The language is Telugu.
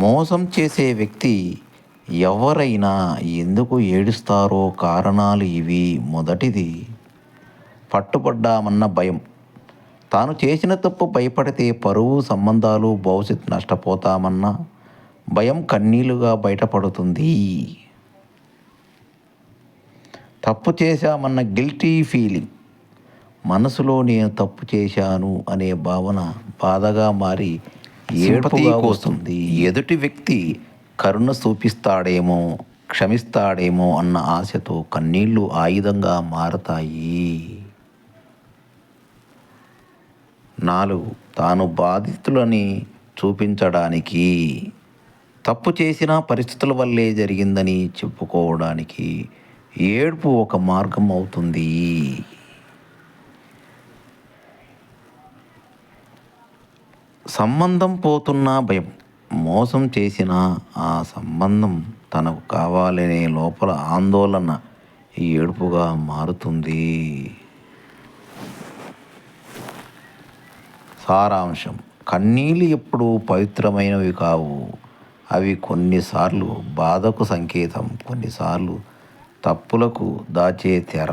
మోసం చేసే వ్యక్తి ఎవరైనా ఎందుకు ఏడుస్తారో కారణాలు ఇవి. మొదటిది పట్టుబడ్డామన్న భయం. తాను చేసిన తప్పు భయపడితే పరువు సంబంధాలు భవిష్యత్తు నష్టపోతామన్న భయం కన్నీలుగా బయటపడుతుంది. తప్పు చేశామన్న గిల్టీ ఫీలింగ్ మనసులో నేను తప్పు చేశాను అనే భావన బాధగా మారి ఏడుపుగా వస్తుంది ఎదుటి వ్యక్తి కరుణ చూపిస్తాడేమో క్షమిస్తాడేమో అన్న ఆశతో కన్నీళ్ళు ఆయుధంగా మారతాయి. నాలుగు తాను బాధితులని చూపించడానికి తప్పు చేసిన పరిస్థితుల వల్లే జరిగిందని చెప్పుకోవడానికి ఏడుపు ఒక మార్గం అవుతుంది. సంబంధం పోతున్నా భయం. మోసం చేసిన ఆ సంబంధం తనకు కావాలనే లోపల ఆందోళన ఏడుపుగా మారుతుంది. సారాంశం. కన్నీళ్ళు ఎప్పుడు పవిత్రమైనవి కావు. అవి కొన్నిసార్లు బాధకు సంకేతం కొన్నిసార్లు తప్పులకు దాచే తెర.